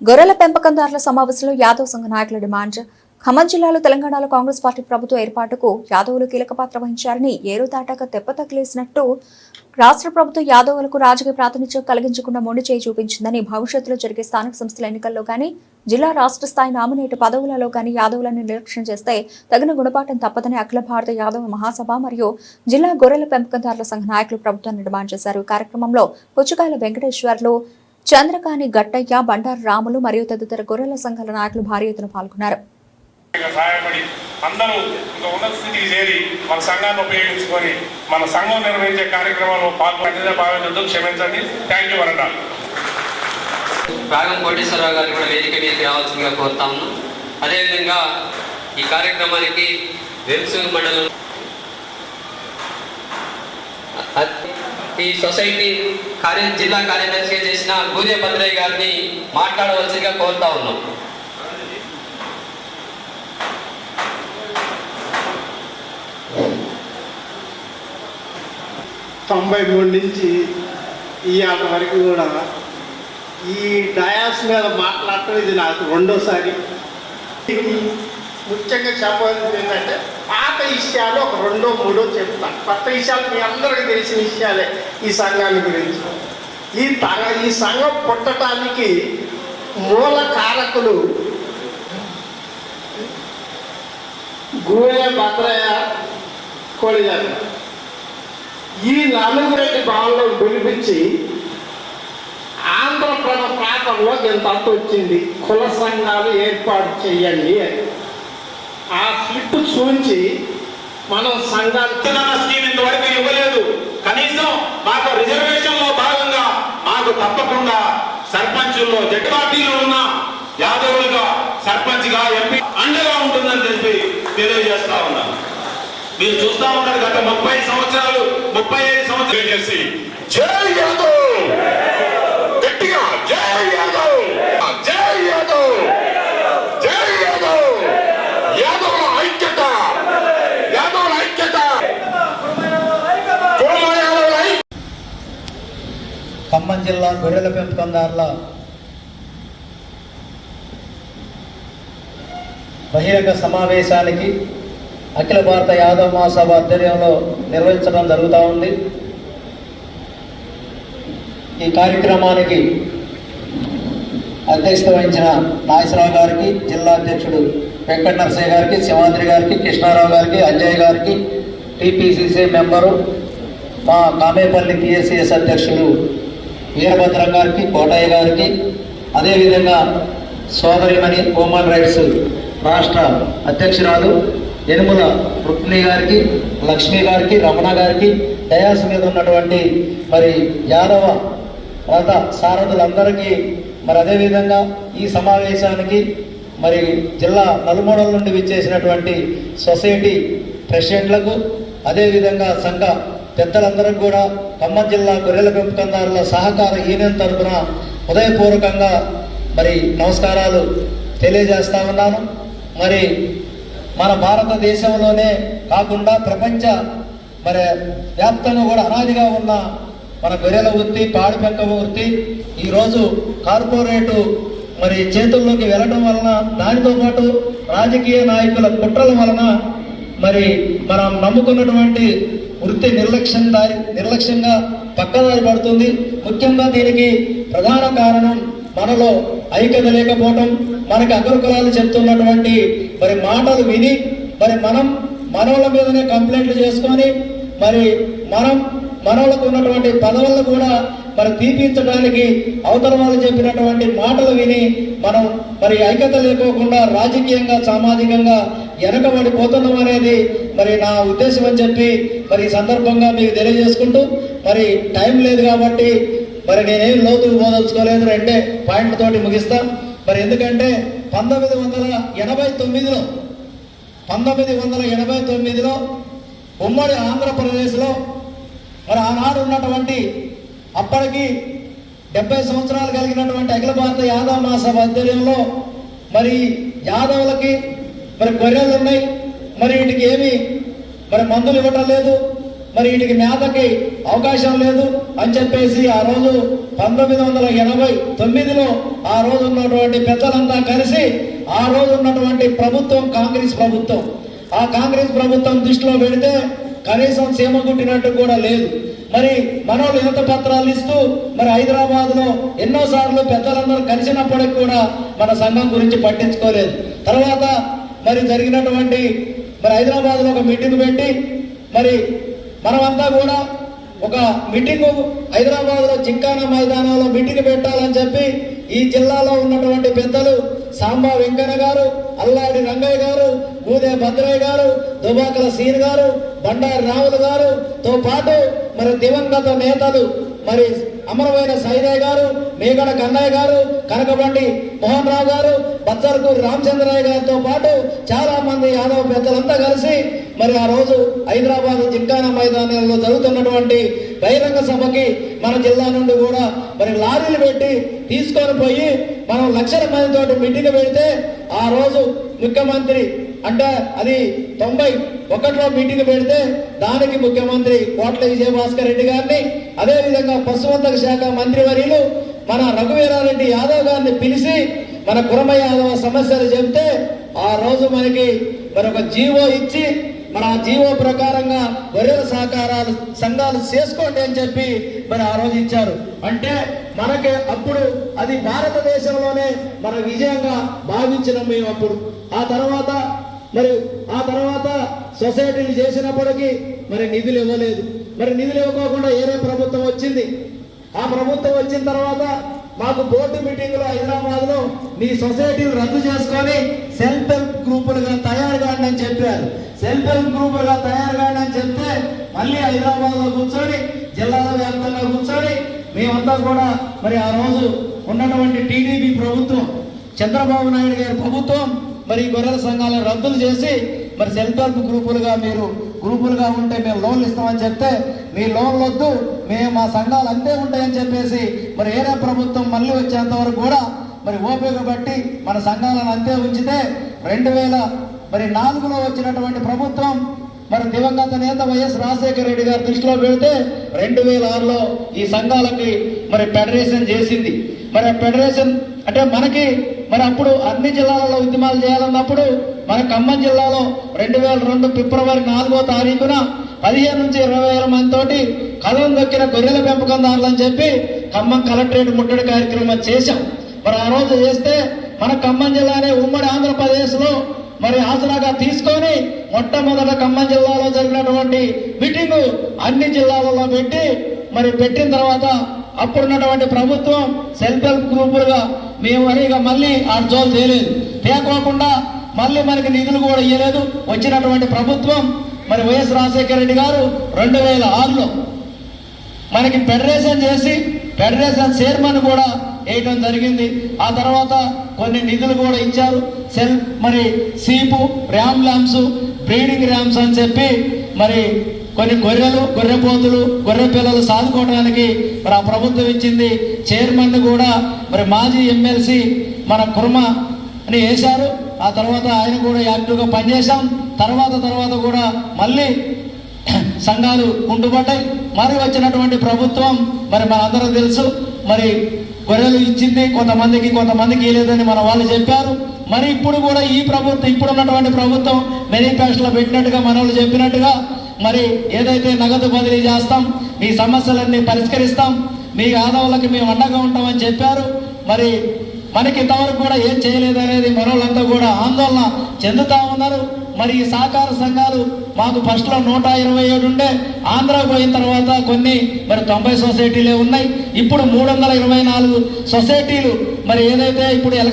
గొర్రెల పెంపకందారుల సమావేశంలో యాదవ్ సంఘ నాయకుల డిమాండ్. ఖమ్మం జిల్లాలో తెలంగాణలో కాంగ్రెస్ పార్టీ ప్రభుత్వ ఏర్పాటుకు యాదవులు కీలక పాత్ర వహించారని ఏరు దాటాక తెప్ప తగిలేసినట్టు రాష్ట్ర ప్రభుత్వం యాదవులకు రాజకీయ ప్రాతినిధ్యం కలిగించకుండా మొండి చేయి చూపించిందని భవిష్యత్తులో జరిగే స్థానిక సంస్థల ఎన్నికల్లో కానీ జిల్లా రాష్ట్ర స్థాయి నామినేట్ పదవులలో కానీ యాదవులను నిర్లక్ష్యం చేస్తే తగిన గుణపాఠం తప్పదని అఖిల భారత యాదవ మహాసభ మరియు జిల్లా గొర్రెల పెంపకందారుల సంఘ నాయకులు ప్రభుత్వాన్ని డిమాండ్ చేశారు. ఈ కార్యక్రమంలో పుచ్చకాయల వెంకటేశ్వర్లు చంద్రకాని గట్టయ్య బండారు రాములు మరియు తదితర గొర్రెల సంఘాల నాయకులు భారీ ఎత్తున పాల్గొన్నారు. సహాయపడి అందరూ ఇంకా ఉన్నత స్థితికి చేరి మన సంఘాన్ని ఉపయోగించుకొని మన సంఘం నిర్వహించే కార్యక్రమాల్లో పాల్గొనే క్షమించండి. థ్యాంక్ యూ వరండా. రాగం కోటేశ్వరరావు గారిని కూడా వేదిక మీదకి రావాల్సిందిగా కోరుతాము అదేవిధంగా ఈ కార్యక్రమానికి మండలం ఈ సొసైటీ కార్య జిల్లా కార్యదర్శిగా చేసిన గూదే భద్రయ్య గారిని మాట్లాడవలసిందిగా కోరుతా ఉన్నాం. తొంభై మూడు నుంచి ఈ ఆట వరకు కూడా ఈ డయాస్ మీద మాట్లాడటం ఇది నాకు రెండోసారి. ముఖ్యంగా చెప్పాల్సింది ఏంటంటే విషయాలు ఒక రెండో మూడో చెప్తాను కొత్త విషయాలు మీ అందరికీ తెలిసిన విషయాలే ఈ సంఘాన్ని గురించి. ఈ తగ ఈ సంఘం పుట్టడానికి మూల కారకులు గూడె భద్రయ్య కోడిగారు ఈ నలుగురెడ్డి భావంలో పిలిపించి ఆంధ్రప్రదేశ్ ప్రాంతంలో ఇంత అంత వచ్చింది? కుల సంఘాలు ఏర్పాటు చేయండి అని. ఆ స్లిప్ చూంచి మనం సంఘాలు స్కీమ్ ఇంతవరకు ఇవ్వలేదు. కనీసం మాకు రిజర్వేషన్లో భాగంగా మాకు తప్పకుండా సర్పంచుల్లో జట్టు పార్టీలో ఉన్న యాదవులుగా సర్పంచ్గా ఎంపీ అండగా ఉంటుందని చెప్పి తెలియజేస్తా ఉన్నాను. మీరు చూస్తా ఉన్నారు గత ముప్పై సంవత్సరాలు ముప్పై ఐదు సంవత్సరాలు. చేసి జై యాదవ్! ఖమ్మం జిల్లా గొర్రెల పెంపకందారుల బహిరంగ సమావేశానికి అఖిల భారత యాదవ మహాసభ ఆధ్వర్యంలో నిర్వహించడం జరుగుతూ ఉంది. ఈ కార్యక్రమానికి అధ్యక్షత వహించిన నాగేశ్వరరావు గారికి జిల్లా అధ్యక్షుడు వెంకట నరసయ్య గారికి శివాద్రి గారికి కృష్ణారావు గారికి అంజయ్ గారికి టీపీసీసీ మెంబరు మా కామేపల్లి పిఎస్సిఎస్ అధ్యక్షులు వీరభద్రం గారికి కోటయ్య గారికి అదేవిధంగా సోదరిమణి హ్యూమన్ రైట్స్ రాష్ట్ర అధ్యక్షురాలు యనుమల రుక్మిణి గారికి లక్ష్మి గారికి రమణ గారికి డయాస్ మీద ఉన్నటువంటి మరి యాదవ రథ సారథులందరికీ మరి అదేవిధంగా ఈ సమావేశానికి మరి జిల్లా నలుమూడల నుండి విచ్చేసినటువంటి సొసైటీ ప్రెసిడెంట్లకు అదేవిధంగా సంఘ పెద్దలందరికీ కూడా ఖమ్మం జిల్లా గొర్రెల పెంపకందారుల సహకార యూనియన్ తరఫున హృదయపూర్వకంగా మరి నమస్కారాలు తెలియజేస్తా ఉన్నాను. మరి మన భారతదేశంలోనే కాకుండా ప్రపంచ మరి వ్యాప్తంగా కూడా అనాదిగా ఉన్న మన గొర్రెల వృత్తి పాడి పెంక వృత్తి ఈరోజు కార్పొరేటు మరి చేతుల్లోకి వెళ్ళడం వలన దానితో పాటు రాజకీయ నాయకుల కుట్రల వలన మరి మనం నమ్ముకున్నటువంటి వృత్తి నిర్లక్ష్యం దారి నిర్లక్ష్యంగా పక్కదారి పడుతుంది. ముఖ్యంగా దీనికి ప్రధాన కారణం మనలో ఐక్యత లేకపోవటం. మనకి అగ్రకులాలు చెప్తున్నటువంటి మరి మాటలు విని మరి మనం మనవల మీదనే కంప్లైంట్లు చేసుకొని మరి మనం మనవలకు ఉన్నటువంటి పదవులను కూడా మరి తీపించడానికి అవతల వాళ్ళు చెప్పినటువంటి మాటలు విని మనం మరి ఐక్యత లేకోకుండా రాజకీయంగా సామాజికంగా వెనకబడిపోతున్నాం అనేది మరి నా ఉద్దేశం అని చెప్పి మరి ఈ సందర్భంగా మీకు తెలియజేసుకుంటూ మరి టైం లేదు కాబట్టి మరి నేనేం లోతుకు పోదలుచుకోలేదు రెండే పాయింట్ తోటి ముగిస్తా. మరి ఎందుకంటే పంతొమ్మిది వందల ఎనభై తొమ్మిదిలో పంతొమ్మిది వందల ఎనభై తొమ్మిదిలో ఉమ్మడి ఆంధ్రప్రదేశ్లో మరి ఆనాడు ఉన్నటువంటి అప్పటికి డెబ్బై సంవత్సరాలు కలిగినటువంటి అఖిల భారత యాదవ మహాసభ ఆధ్వర్యంలో మరి యాదవులకి మరి గొర్రెలు ఉన్నాయి మరి వీటికి ఏమి? మరి మందులు ఇవ్వటం లేదు. మరి వీటికి మేతకి అవకాశం లేదు అని చెప్పేసి ఆ రోజు పంతొమ్మిది వందల ఎనభై తొమ్మిదిలో ఆ రోజు ఉన్నటువంటి పెద్దలంతా కలిసి ఆ రోజు ఉన్నటువంటి ప్రభుత్వం కాంగ్రెస్ ప్రభుత్వం. ఆ కాంగ్రెస్ ప్రభుత్వం దృష్టిలో పెడితే కనీసం సీమ కుట్టినట్టు కూడా లేదు. మరి మనోళ్ళు వినత పత్రాలు ఇస్తూ మరి హైదరాబాద్లో ఎన్నోసార్లు పెద్దలందరూ కలిసినప్పటికి కూడా మన సంఘం గురించి పట్టించుకోలేదు. తర్వాత మరి జరిగినటువంటి మరి హైదరాబాద్లో ఒక మీటింగ్ పెట్టి మరి మనమంతా కూడా ఒక మీటింగ్ హైదరాబాద్లో మైదానంలో మీటింగ్ పెట్టాలని చెప్పి ఈ జిల్లాలో ఉన్నటువంటి పెద్దలు సాంబా వెంకన్న గారు అల్లాడి రంగయ్య గారు గూదే భద్రయ్య గారు దుబాకల సీన్ గారు బండారి రావులు గారు తో పాటు మరి దివంగత నేతలు మరి అమరమైన సైదయ్య గారు మేగడ కన్నయ్య గారు కనకబండి మోహన్ రావు గారు బచ్చర్కు రామచంద్రయ్య గారితో పాటు చాలా మంది యాదవ పెద్దలంతా కలిసి మరి ఆ రోజు హైదరాబాద్ జింకానా మైదానంలో జరుగుతున్నటువంటి బహిరంగ సభకి మన జిల్లా నుండి కూడా మరి లారీలు పెట్టి తీసుకొని పోయి మనం లక్షల మందితో మీటింగ్ పెడితే ఆ రోజు ముఖ్యమంత్రి అంటే అది తొంభై ఒకటిలో మీటింగ్ పెడితే దానికి ముఖ్యమంత్రి కోట్ల విజయభాస్కర్ రెడ్డి గారిని అదేవిధంగా పశువంతక శాఖ మంత్రివర్యులు మన రఘువీరారెడ్డి యాదవ్ గారిని పిలిచి మన కురమ యాదవ సమస్యలు చెబితే ఆ రోజు మనకి మరి ఒక జీవో ఇచ్చి మన ఆ జీవో ప్రకారంగా గొర్రెల సహకారాలు సంఘాలు చేసుకోండి అని చెప్పి మరి ఆ రోజు ఇచ్చారు. అంటే మనకి అప్పుడు అది భారతదేశంలోనే మన విజయంగా భావించినాం మేము అప్పుడు. ఆ తర్వాత మరి ఆ తర్వాత సొసైటీలు చేసినప్పటికీ మరి నిధులు ఇవ్వలేదు. మరి నిధులు ఇవ్వకోకుండా ఏరే ప్రభుత్వం వచ్చింది. ఆ ప్రభుత్వం వచ్చిన తర్వాత మాకు బోర్డు మీటింగ్లో హైదరాబాద్లో మీ సొసైటీలు రద్దు చేసుకొని సెల్ఫ్ హెల్ప్ గ్రూపులుగా తయారు కాండి అని చెప్పారు. సెల్ఫ్ హెల్ప్ గ్రూపులుగా తయారు కాండి అని చెప్తే మళ్ళీ హైదరాబాద్లో కూర్చొని జిల్లాల వ్యాప్తంగా కూర్చొని మేమంతా కూడా మరి ఆ రోజు ఉన్నటువంటి టీడీపీ ప్రభుత్వం చంద్రబాబు నాయుడు గారి ప్రభుత్వం మరి గొర్రెల సంఘాలను రద్దులు చేసి మరి సెల్ఫ్ హెల్ప్ గ్రూపులుగా మీరు గ్రూపులుగా ఉంటే మేము లోన్లు ఇస్తామని చెప్తే మీ లోన్లు వద్దు మేము మా సంఘాలు అంతే ఉంటాయని చెప్పేసి మరి ఏరే ప్రభుత్వం మళ్ళీ వచ్చేంత వరకు కూడా మరి ఓపిక బట్టి మన సంఘాలను అంతే ఉంచితే రెండు వేల మరి నాలుగులో వచ్చినటువంటి ప్రభుత్వం మరి దివంగత నేత వైఎస్ రాజశేఖర రెడ్డి గారి దృష్టిలో పెడితే రెండు వేల ఆరులో ఈ సంఘాలకి మరి ఫెడరేషన్ చేసింది. మరి ఫెడరేషన్ అంటే మనకి మరి అప్పుడు అన్ని జిల్లాలలో ఉద్యమాలు చేయాలన్నప్పుడు మన ఖమ్మం జిల్లాలో రెండు వేల రెండు ఫిబ్రవరి నాలుగో తారీఖున పదిహేను నుంచి ఇరవై వేల మంది తోటి కథం దొక్కిన గొర్రెల పెంపకందారులు అని చెప్పి ఖమ్మం కలెక్టరేట్ ముట్టడి కార్యక్రమం చేశాం. మరి ఆ రోజు చేస్తే మన ఖమ్మం జిల్లానే ఉమ్మడి ఆంధ్రప్రదేశ్లో మరి ఆసరాగా తీసుకొని మొట్టమొదట ఖమ్మం జిల్లాలో జరిగినటువంటి మీటింగ్ అన్ని జిల్లాలలో పెట్టి మరి పెట్టిన తర్వాత అప్పుడున్నటువంటి ప్రభుత్వం సెల్ఫ్ హెల్ప్ గ్రూపులుగా మేము అని మళ్ళీ ఆ జోలు చేయలేదు. తేకోకుండా మళ్ళీ మనకి నిధులు కూడా ఇవ్వలేదు వచ్చినటువంటి ప్రభుత్వం మరి వైఎస్ రాజశేఖర రెడ్డి గారు రెండు వేల ఆరులో మనకి ఫెడరేషన్ చేసి ఫెడరేషన్ చైర్మన్ కూడా వేయడం జరిగింది. ఆ తర్వాత కొన్ని నిధులు కూడా ఇచ్చారు. సెల్ మరి సీపు ర్యామ్ ల్యాంప్స్ బ్రీడింగ్ ర్యామ్స్ అని చెప్పి మరి కొన్ని గొర్రెలు గొర్రెపోతులు గొర్రె పిల్లలు సాదుకోవడానికి మరి ఆ ప్రభుత్వం ఇచ్చింది. చైర్మన్ కూడా మరి మాజీ ఎమ్మెల్సీ మన కుర్మ అని వేశారు. ఆ తర్వాత ఆయన కూడా యాక్టివ్గా పనిచేశాం. తర్వాత తర్వాత కూడా మళ్ళీ సంఘాలు కుంటుపడ్డాయి. మరి వచ్చినటువంటి ప్రభుత్వం మరి మనందరూ తెలుసు మరి గొర్రెలు ఇచ్చింది కొంతమందికి కొంతమందికి ఇవ్వలేదని మన వాళ్ళు చెప్పారు. మరి ఇప్పుడు కూడా ఈ ప్రభుత్వం ఇప్పుడు ఉన్నటువంటి ప్రభుత్వం మేనిఫెస్టోలో పెట్టినట్టుగా మన వాళ్ళు చెప్పినట్టుగా మరి ఏదైతే నగదు బదిలీ చేస్తాం మీ సమస్యలన్నీ పరిష్కరిస్తాం మీ ఆదవులకు మేము అండగా ఉంటామని చెప్పారు. మరి మనకి ఇంతవరకు కూడా ఏం చేయలేదు అనేది మనోళ్ళంతా కూడా ఆందోళన చెందుతా ఉన్నారు. మరి ఈ సహకార సంఘాలు మాకు ఫస్ట్లో నూట ఇరవై ఏడు ఉండే ఆంధ్ర పోయిన తర్వాత కొన్ని మరి తొంభై సొసైటీలే ఉన్నాయి. ఇప్పుడు మూడు వందల ఇరవై నాలుగు సొసైటీలు మరి ఏదైతే ఇప్పుడు ఎలక్షన్